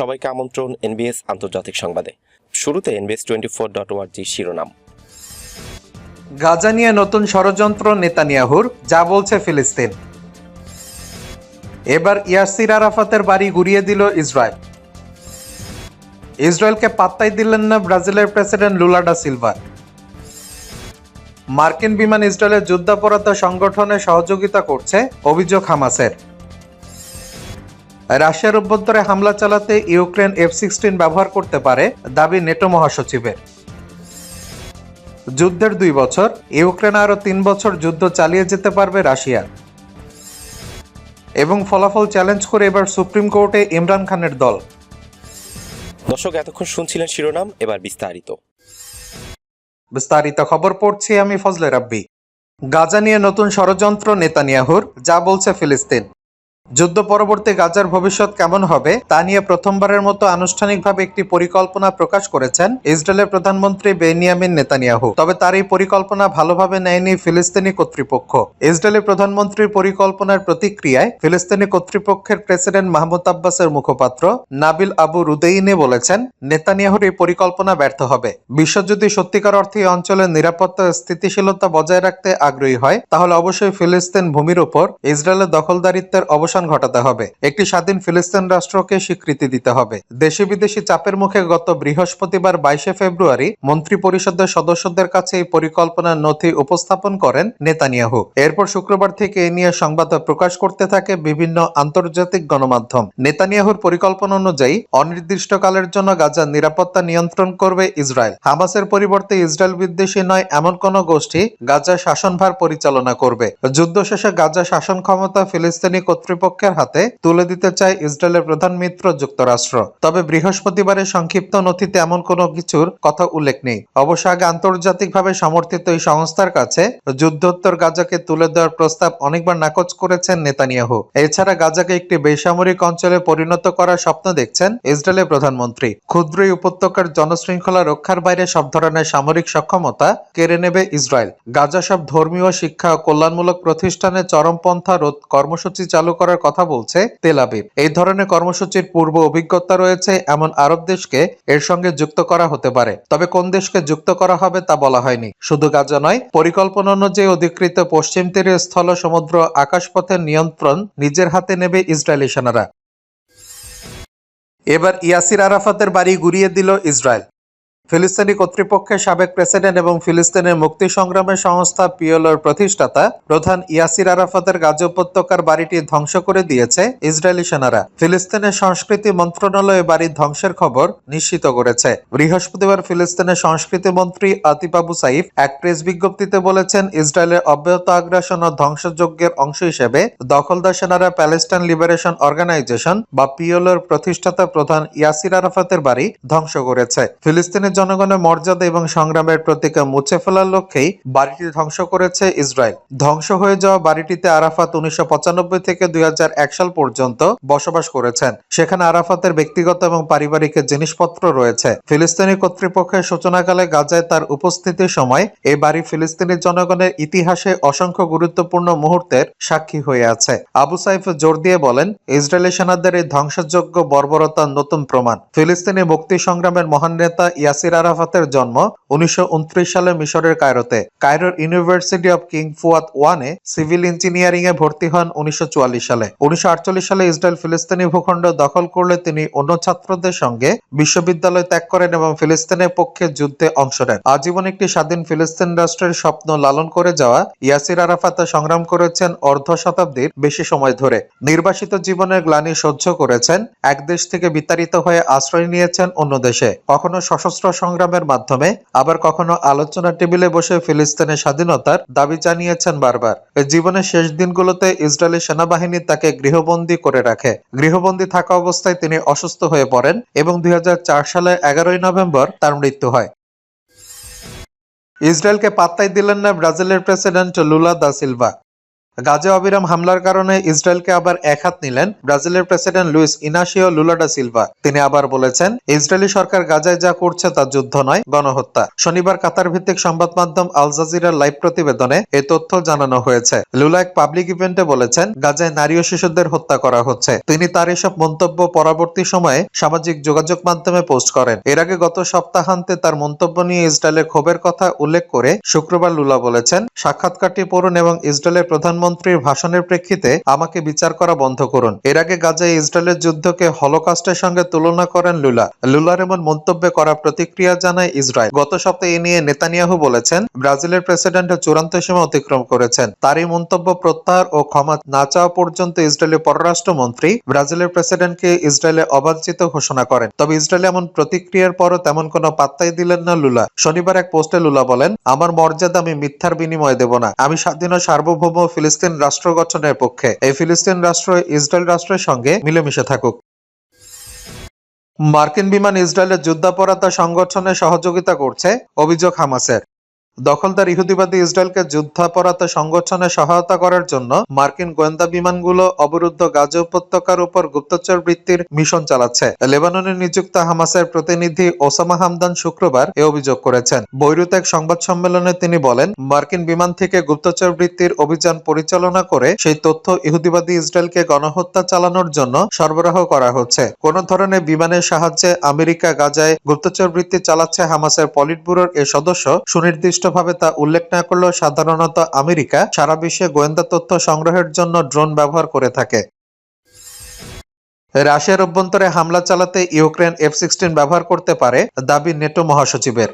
সবাইকে আমন্ত্রণ এনবিএস আন্তর্জাতিক সংবাদে। শুরুতে এনবিএস টোয়েন্টি ফোর ডট ওয়ার্জি শিরোনাম। গাজা নিয়ে নতুন ষড়যন্ত্র নেতানিয়াহুর, যা বলছে ফিলিস্তিন। এবার ইয়াসির আরাফাতের বাড়ি গুড়িয়ে দিল ইসরায়েল। ইসরায়েলকে পাত্তাই দিলেন না ব্রাজিলের প্রেসিডেন্ট লুলাডা সিলভা। মার্কিন বিমান ইসরায়েলের যুদ্ধাপরাধ সংগঠনে সহযোগিতা করছে অভিযোগ হামাসের। রাশিয়ার অভ্যন্তরে হামলা চালাতে ইউক্রেন এফ সিক্সটিন ব্যবহার করতে পারে দাবি নেটো মহাসচিবের। যুদ্ধের দুই বছর ইউক্রেন আরও তিন বছর যুদ্ধ চালিয়ে যেতে পারবে রাশিয়া। এবং ফলাফল চ্যালেঞ্জ করে এবার সুপ্রিম কোর্টে ইমরান খানের দল। দর্শক এতক্ষণ শুনছিলেন শিরোনাম এবার বিস্তারিত। বিস্তারিত খবর পড়ছি আমি ফজলে রাব্বি। গাজা নিয়ে নতুন ষড়যন্ত্র নেতানিয়াহুর যা বলছে ফিলিস্তিন। যুদ্ধ পরবর্তী গাজার ভবিষ্যৎ কেমন হবে, তা নিয়ে প্রথমবারের মতো আনুষ্ঠানিকভাবে একটি পরিকল্পনা প্রকাশ করেছেন ইসরায়েলের প্রধানমন্ত্রী বেনিয়ামিন নেতানিয়াহু। তবে তার এই পরিকল্পনা ভালোভাবে নেয়নি ফিলিস্তিনি কর্তৃপক্ষ। ইসরায়েলের প্রধানমন্ত্রীর পরিকল্পনার প্রতিক্রিয়ায় ফিলিস্তিনি কর্তৃপক্ষের প্রেসিডেন্ট মাহমুদ আব্বাসের মুখপাত্র নাবিল আবু রুদেইনে বলেছেন, নেতানিয়াহুর এই পরিকল্পনা ব্যর্থ হবে। বিশ্ব যদি সত্যিকার অর্থে এই অঞ্চলের নিরাপত্তা স্থিতিশীলতা বজায় রাখতে আগ্রহী হয়, তাহলে অবশ্যই ফিলিস্তিন ভূমির উপর ইসরায়েলের দখলদারিত্বের অবসান ঘটাতে হবে। একটি স্বাধীন ফিলিস্তিন রাষ্ট্রকে স্বীকৃতি দিতে হবে। দেশি বিদেশি চাপের মুখে গত বৃহস্পতিবার বাইশে ফেব্রুয়ারি মন্ত্রী পরিষদের সদস্যদের কাছে এই পরিকল্পনার নথি উপস্থাপন করেন নেতানিয়াহু। এরপর শুক্রবার থেকে এ নিয়ে সংবাদ প্রকাশ করতে থাকে বিভিন্ন আন্তর্জাতিক গণমাধ্যম। নেতানিয়াহুর পরিকল্পনা অনুযায়ী অনির্দিষ্টকালের জন্য গাজার নিরাপত্তা নিয়ন্ত্রণ করবে ইসরায়েল। হামাসের পরিবর্তে ইসরায়েল বিদ্বেষী নয়, এমন কোন গোষ্ঠী গাজার শাসনভার পরিচালনা করবে। যুদ্ধ শেষে গাজা শাসন ক্ষমতা ফিলিস্তিনি কর্তৃপক্ষের হাতে তুলে দিতে চায় ইসরায়েলের প্রধান মিত্র যুক্তরাষ্ট্র। তবে বৃহস্পতিবারের সংক্ষিপ্ত নথিতে এমন কোনো কিছুর কথা উল্লেখ নেই। অবশ্য আগে আন্তর্জাতিকভাবে সমর্থিত এই সংস্থার কাছে যুদ্ধোত্তর গাজাকে তুলে দেওয়ার প্রস্তাব অনেকবার নাকচ করেছেন নেতানিয়াহু। এছাড়া গাজাকে একটি বেসামরিক অঞ্চলে পরিণত করার স্বপ্ন দেখছেন ইসরায়েলের প্রধানমন্ত্রী। ক্ষুদ্র উপত্যকার জনশৃঙ্খলা রক্ষার বাইরে সব ধরনের সামরিক সক্ষমতা কেড়ে নেবে ইসরায়েল। গাজা সব ধর্মীয়, শিক্ষা ও কল্যাণমূলক প্রতিষ্ঠানে চরমপন্থা রোধ কর্মসূচি চালু করার কথা বলছে তেল আবিব। এই ধরনের কর্মসূচির পূর্ব অভিজ্ঞতা রয়েছে এমন আরব দেশকে এর সঙ্গে যুক্ত করা হতে পারে। তবে কোন দেশকে যুক্ত করা হবে তা বলা হয়নি। শুধু গাজা নয়, পরিকল্পনা অনুযায়ী অধিকৃত পশ্চিম তীরের স্থল সমুদ্র আকাশপথের নিয়ন্ত্রণ নিজের হাতে নেবে ইসরায়েলি সেনারা। এবার ইয়াসির আরাফাতের বাড়ি গুড়িয়ে দিল ইসরায়েল। ফিলিস্তিনি কর্তৃপক্ষের সাবেক প্রেসিডেন্ট এবং ফিলিস্তিনের মুক্তি সংগ্রামের সংস্থা পিএলওর প্রতিষ্ঠাতা প্রধান ইয়াসির আরাফাতের গাজা উপত্যকার বাড়িটি ধ্বংস করে দিয়েছে ইসরায়েলি সেনারা। ফিলিস্তিনের সংস্কৃতি মন্ত্রণালয় বাড়ির ধ্বংসের খবর নিশ্চিত করেছে। বৃহস্পতিবার ফিলিস্তিনের সংস্কৃতি মন্ত্রী আতিফ সাইফ এক প্রেস বিজ্ঞপ্তিতে বলেছেন, ইসরায়েলের অব্যাহত আগ্রাসন ও ধ্বংসযজ্ঞের অংশ হিসেবে দখলদার সেনারা প্যালেস্টাইন লিবারেশন অর্গানাইজেশন বা পিএলওর প্রতিষ্ঠাতা প্রধান ইয়াসির আরাফাতের বাড়ি ধ্বংস করেছে। ফিলিস্তিনের জনগণের মর্যাদা এবং সংগ্রামের প্রতীকে মুছে ফেলার লক্ষ্যেই বাড়িটি ধ্বংস করেছে ইসরায়েল। ধ্বংস হয়ে যাওয়া বাড়িটিতে আরাফাত উনিশশো থেকে দুই সাল পর্যন্ত বসবাস করেছেন। সেখানে আরাফাতের ব্যক্তিগত এবং পারিবারিক জিনিসপত্র রয়েছে। ফিলিস্তিনি কর্তৃপক্ষের সূচনাকালে গাজায় তার উপস্থিতির সময় এই বাড়ি ফিলিস্তিনি জনগণের ইতিহাসে অসংখ্য গুরুত্বপূর্ণ মুহূর্তের সাক্ষী হয়ে আছে। আবু সাইফ জোর দিয়ে বলেন, ইসরায়েলি সেনাদের এই ধ্বংসযোগ্য বর্বরতার নতুন প্রমাণ। ফিলিস্তিনি মুক্তি সংগ্রামের মহান নেতা ইয়াসির আরাফাতের জন্ম উনিশশো উনত্রিশ সালে মিশরের কায়রোতে। কায়রোর ইউনিভার্সিটি অব কিং ফুয়াত ওয়ানে সিভিল ইঞ্জিনিয়ারিং এ ভর্তি হন উনিশশো সালে। উনিশশো সালে ইসরায়েল ফিলিস্তিনি ভূখণ্ড দখল করলে তিনি অন্য ছাত্রদের সঙ্গে বিশ্ববিদ্যালয় ত্যাগ করেন এবং ফিলিস্তিনের পক্ষে যুদ্ধে অংশ নেন। আজীবন একটি স্বাধীন ফিলিস্তিন রাষ্ট্রের স্বপ্ন লালন করে যাওয়া ইয়াসির আরাফাত সংগ্রাম করেছেন অর্ধ শতাব্দীর বেশি সময় ধরে। নির্বাসিত জীবনের গ্লানি সহ্য করেছেন, এক দেশ থেকে বিতাড়িত হয়ে আশ্রয় নিয়েছেন অন্য দেশে। কখনো সশস্ত্র সংগ্রামের মাধ্যমে আবার কখনো আলোচনা টেবিলে বসে ফিলিস্তিনের স্বাধীনতার দাবি জানিয়েছেন বারবার। জীবনের শেষ দিনগুলোতে ইসরায়েলি সেনাবাহিনী তাকে গৃহবন্দী করে রাখে। গৃহবন্দী থাকা অবস্থায় তিনি অসুস্থ হয়ে পড়েন এবং দুই সালের এগারোই নভেম্বর তার মৃত্যু হয়। ইসরায়েলকে পাত্তাই দিলেন না ব্রাজিলের প্রেসিডেন্ট লুলা দা সিলভা। গাজে অবিরাম হামলার কারণে ইসরায়েলকে আবার একহাত নিলেন ব্রাজিলের president Luiz Inacio Lula da Silva. তিনি আবার বলেছেন, ইসরায়েলি সরকার গাজায় যা করছে তা যুদ্ধ নয়, গণহত্যা। শনিবার কাতার ভিত্তিক সংবাদ মাধ্যম আল জাজিরার লাইভ প্রতিবেদনে এ তথ্য জানানো হয়েছে। লুলা এক পাবলিক ইভেন্টে বলেছেন, গাজায় নারী ও শিশুদের হত্যা করা হচ্ছে। তিনি তার এসব মন্তব্য পরবর্তী সময়ে সামাজিক যোগাযোগ মাধ্যমে পোস্ট করেন। এর আগে গত সপ্তাহান্তে তার মন্তব্য নিয়ে ইসরায়েলের ক্ষোভের কথা উল্লেখ করে শুক্রবার লুলা বলেছেন, সাক্ষাৎকারটি পড়ুন এবং ইসরায়েলের প্রধানমন্ত্রীর ভাষণের প্রেক্ষিতে আমাকে বিচার করা বন্ধ করুন। এর আগে গাজায় ইসরায়েলের যুদ্ধকে হলোকাস্টের সঙ্গে তুলনা করেন লুলা। লুলার এমন মন্তব্যে করা প্রতিক্রিয়া জানায় ইসরায়েল। গত সপ্তাহে এ নিয়ে নেতানিয়াহু বলেছেন, ব্রাজিলের প্রেসিডেন্ট চূড়ান্ত সীমা অতিক্রম করেছেন। তার এই মন্তব্য প্রত্যাহার ও ক্ষমা না চাওয়া পর্যন্ত ইসরায়েলের পররাষ্ট্রমন্ত্রী ব্রাজিলের প্রেসিডেন্টকে ইসরায়েলে অবাঞ্ছিত ঘোষণা করেন। তবে ইসরায়েলে এমন প্রতিক্রিয়ার পরও তেমন কোনো পাত্তাই দিলেন না লুলা। শনিবার এক পোস্টে লুলা বলেন, আমার মর্যাদা আমি মিথ্যার বিনিময় দেব না। আমি স্বাধীন সার্বভৌম ফিলিস্তিন রাষ্ট্র গঠনের পক্ষে। এই ফিলিস্তিন রাষ্ট্র ইসরায়েল রাষ্ট্রের সঙ্গে মিলেমিশে থাকুক। মার্কিন বিমান ইসরায়েলের যুদ্ধাপরাধা সংগঠনে সহযোগিতা করছে অভিযোগ হামাসের। দখলদার ইহুদিবাদী ইসরায়েলকে যুদ্ধাপরাধ সংগঠনে সহায়তা করার জন্য মার্কিন গোয়েন্দা বিমানগুলো অবরুদ্ধ গাজা উপত্যকার উপর গুপ্তচর বৃত্তির মিশন চালাচ্ছে। লেবাননে নিযুক্ত হামাসের প্রতিনিধি ওসামা হামদান শুক্রবার এ অভিযোগ করেছেন। বৈরুতে এক সংবাদ সম্মেলনে তিনি বলেন, মার্কিন বিমান থেকে গুপ্তচর বৃত্তির অভিযান পরিচালনা করে সেই তথ্য ইহুদিবাদী ইসরায়েলকে গণহত্যা চালানোর জন্য সরবরাহ করা হচ্ছে। কোন ধরনের বিমানের সাহায্যে আমেরিকা গাজায় গুপ্তচর বৃত্তি চালাচ্ছে হামাসের পলিট ব্যুরোর এ সদস্য সুনির্দিষ্টভাবে তা উল্লেখ না করলেও সাধারণত আমেরিকা সারা বিশ্বে গোয়েন্দা তথ্য সংগ্রহের জন্য ড্রোন ব্যবহার করে থাকে। রাশিয়ার অভ্যন্তরে হামলা চালাতে ইউক্রেন এফ সিক্সটিন ব্যবহার করতে পারে, দাবি নেটো মহাসচিবের।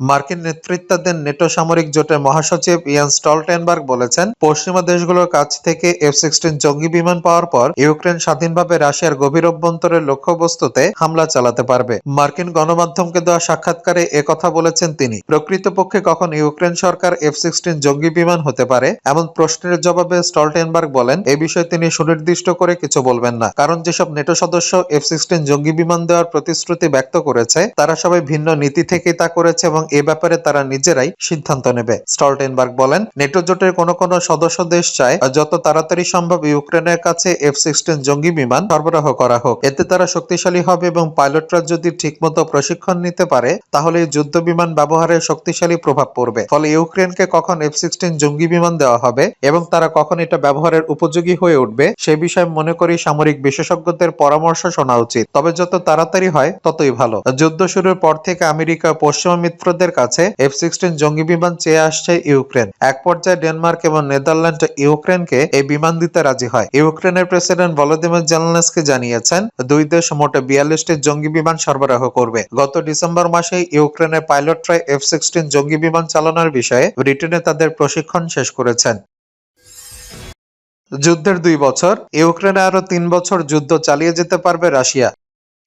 মার্কিন নেতৃত্বাধীন নেটো সামরিক জোটের মহাসচিব ইয়ান স্টলটেনবার্গ বলেছেন, পশ্চিমা দেশগুলোর কাছ থেকে এফ সিক্সটিন জঙ্গি বিমান পাওয়ার পর ইউক্রেন স্বাধীনভাবে রাশিয়ার গভীর অভ্যন্তরের লক্ষ্যবস্তুতে হামলা চালাতে পারবে। মার্কিন গণমাধ্যমকে দেওয়া সাক্ষাৎকারে একথা বলেছেন তিনি। প্রকৃতপক্ষে কখন ইউক্রেন সরকার এফ সিক্সটিন জঙ্গি বিমান হতে পারে? এমন প্রশ্নের জবাবে স্টলটেনবার্গ বলেন, এ বিষয়ে তিনি সুনির্দিষ্ট করে কিছু বলবেন না। কারণ যেসব নেটো সদস্য এফ সিক্সটিন জঙ্গি বিমান দেওয়ার প্রতিশ্রুতি ব্যক্ত করেছে, তারা সবাই ভিন্ন নীতি থেকেই তা করেছে এবং এ ব্যাপারে তারা নিজেরাই সিদ্ধান্ত নেবে। স্টলটেনবার্গ বলেন, নেটো জোটের কোনো কোনো সদস্য দেশ চায়, যত তাড়াতাড়ি সম্ভব ইউক্রেনের কাছে এফ সিক্সটিন জঙ্গি বিমান সরবরাহ করা হোক। এতে তারা শক্তিশালী হবে এবং পাইলটরা যদি ঠিকমতো প্রশিক্ষণ নিতে পারে, তাহলে যুদ্ধ বিমান ব্যবহারে শক্তিশালী প্রভাব পড়বে। ফলে ইউক্রেনকে কখন এফ সিক্সটিন জঙ্গি বিমান দেওয়া হবে এবং তারা কখন এটা ব্যবহারের উপযোগী হয়ে উঠবে, সে বিষয়ে মনে করি সামরিক বিশেষজ্ঞদের পরামর্শ শোনা উচিত। তবে যত তাড়াতাড়ি হয়, ততই ভালো। যুদ্ধ শুরুর পর থেকে আমেরিকা পশ্চিমা মিত্রদের কাছে এফ সিক্সটিন জঙ্গি বিমান চেয়ে আসছে ইউক্রেন। এক পর্যায়ে ডেনমার্ক এবং নেদারল্যান্ড ইউক্রেনকে এই বিমান দিতে রাজি হয়। ইউক্রেনের প্রেসিডেন্ট ভলোদিমির জেলনেসকি জানিয়েছেন, দুই দেশ মোটে বিয়াল্লিশটি জঙ্গি বিমান সরবরাহ করবে। গত ডিসেম্বর মাসে ইউক্রেনের পাইলটরা এফ সিক্সটিন জঙ্গি বিমান চালানোর বিষয়ে ব্রিটেনে তাদের প্রশিক্ষণ শেষ করেছেন। যুদ্ধের দুই বছর, ইউক্রেনে আরও তিন বছর যুদ্ধ চালিয়ে যেতে পারবে রাশিয়া।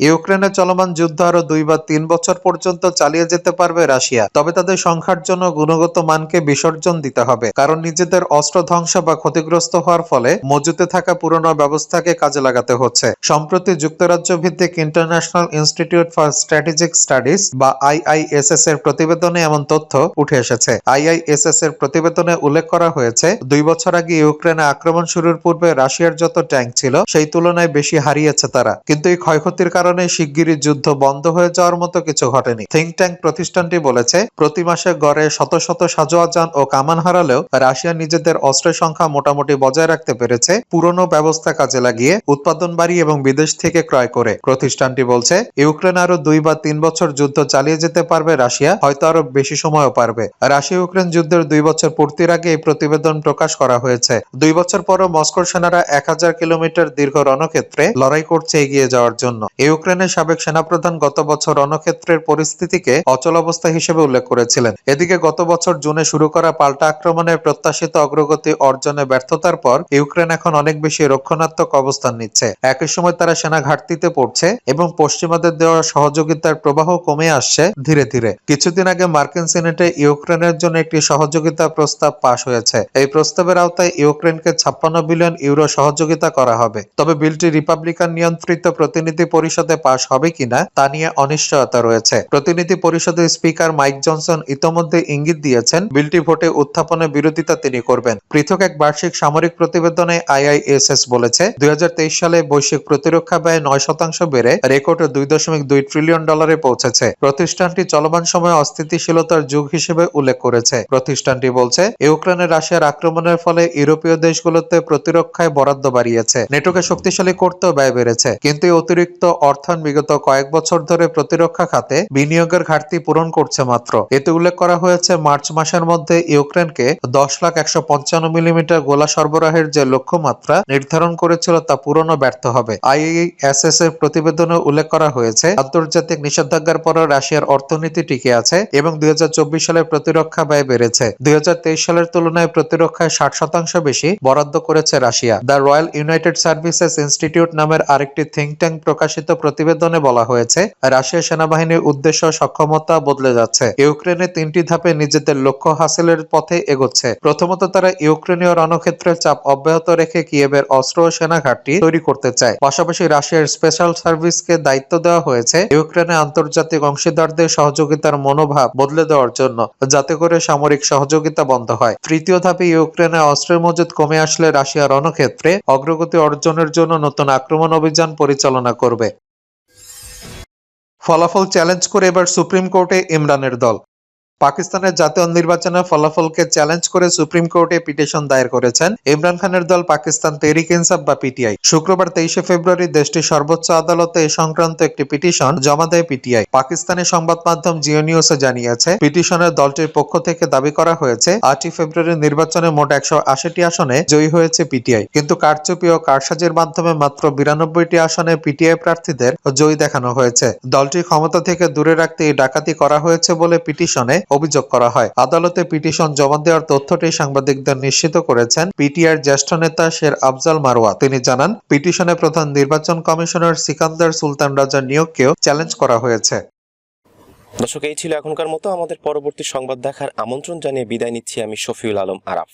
ইউক্রেনের চলমান যুদ্ধ আরও দুই বা তিন বছর পর্যন্ত চালিয়ে যেতে পারবে রাশিয়া। তবে তাদের সংখ্যার জন্য গুণগত মানকে বিসর্জন দিতে হবে, কারণ নিজেদের অস্ত্র ধ্বংস বা ক্ষতিগ্রস্ত হওয়ার ফলে মজুতে থাকা পুরনো ব্যবস্থাকে কাজে লাগাতে হচ্ছে। সম্প্রতি যুক্তরাজ্য ভিত্তিক International Institute for Strategic Studies বা আইআইএসএস এর প্রতিবেদনে এমন তথ্য উঠে এসেছে। আইআইএসএস এর প্রতিবেদনে উল্লেখ করা হয়েছে, দুই বছর আগে ইউক্রেনে আক্রমণ শুরুর পূর্বে রাশিয়ার যত ট্যাঙ্ক ছিল, সেই তুলনায় বেশি হারিয়েছে তারা, কিন্তু এই ক্ষয়ক্ষতির কারণে শিগগিরই যুদ্ধ বন্ধ হয়ে যাওয়ার মতো কিছু ঘটেনি। থিঙ্ক ট্যাঙ্ক প্রতিষ্ঠানটি বলেছে, প্রতি মাসে গড়ে শত শত সাজোয়া যান ও কামান হারালেও রাশিয়া নিজেদের অস্ত্রের সংখ্যা মোটামুটি বজায় রাখতে পেরেছে। পুরনো ব্যবস্থা কাজে লাগিয়ে উৎপাদন বাড়ি এবং বিদেশ থেকে ক্রয় করে। প্রতিষ্ঠানটি বলছে, ইউক্রেন আরও দুই বা তিন বছর যুদ্ধ চালিয়ে যেতে পারবে রাশিয়া, হয়তো আরও বেশি সময়ও পারবে। রাশিয়া ইউক্রেন যুদ্ধের দুই বছর পূর্তির আগে এই প্রতিবেদন প্রকাশ করা হয়েছে। দুই বছর পরও মস্কোর সেনারা এক হাজার কিলোমিটার দীর্ঘ রণক্ষেত্রে লড়াই করছে এগিয়ে যাওয়ার জন্য। ইউক্রেনের সাবেক সেনাপ্রধান গত বছর রণক্ষেত্রের পরিস্থিতিকে অচল অবস্থা হিসেবে উল্লেখ করেছিলেন। এদিকে গত বছর জুনে শুরু করা পাল্টা আক্রমণের প্রত্যাশিত অগ্রগতি অর্জনে ব্যর্থতার পর ইউক্রেন এখন অনেক বেশি রক্ষণাত্মক অবস্থান নিচ্ছে। একই সময় তারা সেনা ঘাটতিতে পড়ছে এবং পশ্চিমাদের দেওয়া সহযোগিতার প্রবাহ কমে আসছে ধীরে ধীরে। কিছুদিন আগে মার্কিন সিনেটে ইউক্রেনের জন্য একটি সহযোগিতা প্রস্তাব পাশ হয়েছে। এই প্রস্তাবের আওতায় ইউক্রেনকে ছাপ্পান্ন বিলিয়ন ইউরো সহযোগিতা করা হবে। তবে বিলটি রিপাবলিকান নিয়ন্ত্রিত প্রতিনিধি পরিষদ পরিষদে পাশ হবে কিনা তা নিয়ে অনিশ্চয়তা রয়েছে। প্রতিনিধি পরিষদের স্পিকার মাইক জনসন ইতোমধ্যে ইঙ্গিত দিয়েছেন, বিলটি ভোটে উত্থাপনের বিরোধিতা তিনি করবেন। পৃথক এক বার্ষিক সামরিক প্রতিবেদনে আইআইএসএস বলেছে, দুই সালে বৈশ্বিক প্রতিরক্ষা ব্যয় নয় শতাংশ বেড়ে রেকর্ডে দুই দশমিক দুই ট্রিলিয়ন ডলারে পৌঁছেছে। প্রতিষ্ঠানটি চলমান সময়ে অস্থিতিশীলতার যুগ হিসেবে উল্লেখ করেছে। প্রতিষ্ঠানটি বলছে, ইউক্রেনে রাশিয়ার আক্রমণের ফলে ইউরোপীয় দেশগুলোতে প্রতিরক্ষায় বরাদ্দ বাড়িয়েছে। নেটোকে শক্তিশালী করতেও ব্যয় বেড়েছে, কিন্তু অতিরিক্ত অর্থায়ন বিগত কয়েক বছর ধরে প্রতিরক্ষা খাতে বিনিয়োগের ঘাটতি পূরণ করছে মাত্র। এতে উল্লেখ করা হয়েছে, মার্চ মাসের মধ্যে ইউক্রেনকে দশ লাখ একশো পঞ্চান্ন মিলিমিটার গোলা সরবরাহের যে লক্ষ্যমাত্রা নির্ধারণ করেছিল তা পূরণও ব্যর্থ হবে। আইএএসএস এর প্রতিবেদনে উল্লেখ করা হয়েছে, আন্তর্জাতিক নিষেধাজ্ঞার পরও রাশিয়ার অর্থনীতি টিকে আছে এবং দুই হাজার চব্বিশ সালে প্রতিরক্ষা ব্যয় বেড়েছে। দুই হাজার তেইশ সালের তুলনায় প্রতিরক্ষায় ষাট শতাংশ বেশি বরাদ্দ করেছে Russia. The Royal United Services Institute নামের আরেকটি থিঙ্ক ট্যাঙ্ক প্রকাশিত প্রতিবেদনে বলা হয়েছে, রাশিয়া সেনাবাহিনীর উদ্দেশ্য সক্ষমতা বদলে যাচ্ছে। ইউক্রেনে তিনটি ধাপে নিজেদের লক্ষ্য হাসিলের পথে এগোচ্ছে। প্রথমত তারা ইউক্রেনীয় রণক্ষেত্রের চাপ অব্যাহত রেখে কিয়েবের অস্ত্র ও সেনা ঘাটতি তৈরি করতে চায়। পাশাপাশি রাশিয়ার স্পেশাল সার্ভিসকে দায়িত্ব দেওয়া হয়েছে ইউক্রেনে আন্তর্জাতিক অংশীদারদের সহযোগিতার মনোভাব বদলে দেওয়ার জন্য, যাতে করে সামরিক সহযোগিতা বন্ধ হয়। তৃতীয় ধাপে ইউক্রেনে অস্ত্রের মজুদ কমে আসলে রাশিয়া রণক্ষেত্রে অগ্রগতি অর্জনের জন্য নতুন আক্রমণ অভিযান পরিচালনা করবে। ফলাফল চ্যালেঞ্জ করে এবার সুপ্রিম কোর্টে ইমরানের দল। পাকিস্তানের জাতীয় নির্বাচনের ফলাফলকে চ্যালেঞ্জ করে সুপ্রিম কোর্টে পিটিশন দায়ের করেছেন ইমরান খানের দল পাকিস্তান তেহরিক ইনসাফ বা পিটিআই। শুক্রবার তেইশে ফেব্রুয়ারি দেশটির সর্বোচ্চ আদালতে এ সংক্রান্ত একটি পিটিশন জমা দেয় পিটিআই। পাকিস্তানের সংবাদ মাধ্যম জিও নিউজে জানিয়েছে, পিটিশনের দলটির পক্ষ থেকে দাবি করা হয়েছে, আটই ফেব্রুয়ারি নির্বাচনে মোট একশো আশিটি আসনে জয়ী হয়েছে পিটিআই। কিন্তু কারচুপি ও কারসাজির মাধ্যমে মাত্র বিরানব্বইটি আসনে পিটিআই প্রার্থীদের জয়ী দেখানো হয়েছে। দলটি ক্ষমতা থেকে দূরে রাখতে এই ডাকাতি করা হয়েছে বলে পিটিশনে অভিযোগ করা হয়। আদালতে পিটিশন জমা দেওয়ার তথ্যটি সাংবাদিকদের নিশ্চিত করেছেন পিটিআর জ্যেষ্ঠ নেতা শের আফজাল মারওয়া। তিনি জানান, পিটিশনে প্রধান নির্বাচন কমিশনার সিকান্দার সুলতান রাজার নিয়োগকেও চ্যালেঞ্জ করা হয়েছে। দর্শক, এই ছিল এখনকার মতো। আমাদের পরবর্তী সংবাদ দেখার আমন্ত্রণ জানিয়ে বিদায় নিচ্ছি আমি শফিউল আলম আরাফ।